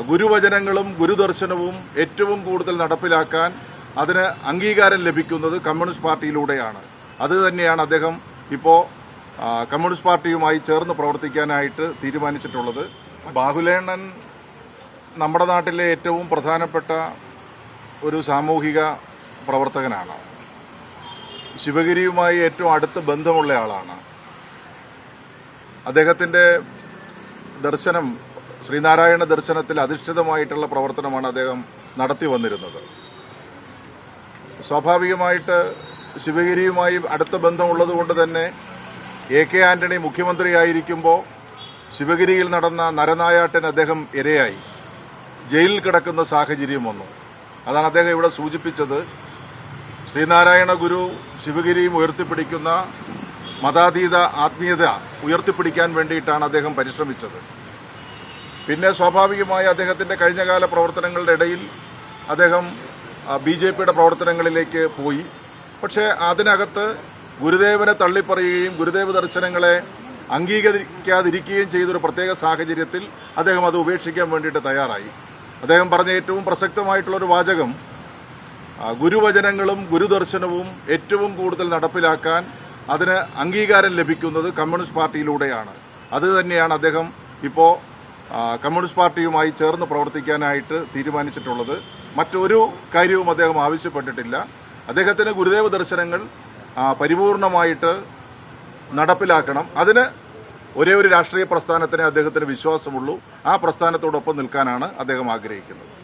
ഗുരുവചനങ്ങളും ഗുരുദർശനവും ഏറ്റവും കൂടുതൽ നടപ്പിലാക്കാൻ അതിന് അംഗീകാരം ലഭിക്കുന്നത് കമ്മ്യൂണിസ്റ്റ് പാർട്ടിയിലൂടെയാണ്. അത് തന്നെയാണ് അദ്ദേഹം ഇപ്പോൾ കമ്മ്യൂണിസ്റ്റ് പാർട്ടിയുമായി ചേർന്ന് പ്രവർത്തിക്കാനായിട്ട് തീരുമാനിച്ചിട്ടുള്ളത്. ബാഹുലേണ്ണൻ നമ്മുടെ നാട്ടിലെ ഏറ്റവും പ്രധാനപ്പെട്ട ഒരു സാമൂഹിക പ്രവർത്തകനാണ്. ശിവഗിരിയുമായി ഏറ്റവും അടുത്ത് ബന്ധമുള്ള ആളാണ്. അദ്ദേഹത്തിന്റെ ദർശനം ശ്രീനാരായണ ദർശനത്തിൽ അധിഷ്ഠിതമായിട്ടുള്ള പ്രവർത്തനമാണ് അദ്ദേഹം നടത്തി വന്നിരുന്നത്. സ്വാഭാവികമായിട്ട് ശിവഗിരിയുമായി അടുത്ത ബന്ധമുള്ളതുകൊണ്ട് തന്നെ എ കെ ആന്റണി മുഖ്യമന്ത്രിയായിരിക്കുമ്പോൾ ശിവഗിരിയിൽ നടന്ന നരനായാട്ടിന് അദ്ദേഹം ഇരയായി. ജയിലിൽ കിടക്കുന്ന സാഹചര്യം വന്നു. അതാണ് അദ്ദേഹം ഇവിടെ സൂചിപ്പിച്ചത്. ശ്രീനാരായണ ഗുരു ശിവഗിരിയും ഉയർത്തിപ്പിടിക്കുന്ന മതാതീത ആത്മീയത ഉയർത്തിപ്പിടിക്കാൻ വേണ്ടിയിട്ടാണ് അദ്ദേഹം പരിശ്രമിച്ചത്. പിന്നെ സ്വാഭാവികമായി അദ്ദേഹത്തിന്റെ കഴിഞ്ഞകാല പ്രവർത്തനങ്ങളുടെ ഇടയിൽ അദ്ദേഹം ബി ജെ പിയുടെ പ്രവർത്തനങ്ങളിലേക്ക് പോയി. പക്ഷേ അതിനകത്ത് ഗുരുദേവനെ തള്ളിപ്പറയുകയും ഗുരുദേവ ദർശനങ്ങളെ അംഗീകരിക്കാതിരിക്കുകയും ചെയ്തൊരു പ്രത്യേക സാഹചര്യത്തിൽ അദ്ദേഹം അത് ഉപേക്ഷിക്കാൻ വേണ്ടിയിട്ട് തയ്യാറായി. അദ്ദേഹം പറഞ്ഞ ഏറ്റവും പ്രസക്തമായിട്ടുള്ളൊരു വാചകം ഗുരുവചനങ്ങളും ഗുരുദർശനവും ഏറ്റവും കൂടുതൽ നടപ്പിലാക്കാൻ അതിന് അംഗീകാരം ലഭിക്കുന്നത് കമ്മ്യൂണിസ്റ്റ് പാർട്ടിയിലൂടെയാണ്. അത് തന്നെയാണ് അദ്ദേഹം ഇപ്പോൾ കമ്മ്യൂണിസ്റ്റ് പാർട്ടിയുമായി ചേർന്ന് പ്രവർത്തിക്കാനായിട്ട് തീരുമാനിച്ചിട്ടുള്ളത്. മറ്റൊരു കാര്യവും അദ്ദേഹം ആവശ്യപ്പെട്ടിട്ടില്ല. അദ്ദേഹത്തിന് ഗുരുദേവ ദർശനങ്ങൾ പരിപൂർണമായിട്ട് നടപ്പിലാക്കണം. അതിന് ഒരേ ഒരു രാഷ്ട്രീയ പ്രസ്ഥാനത്തിനെ അദ്ദേഹത്തിന് വിശ്വാസമുള്ളൂ. ആ പ്രസ്ഥാനത്തോടൊപ്പം നിൽക്കാനാണ് അദ്ദേഹം ആഗ്രഹിക്കുന്നത്.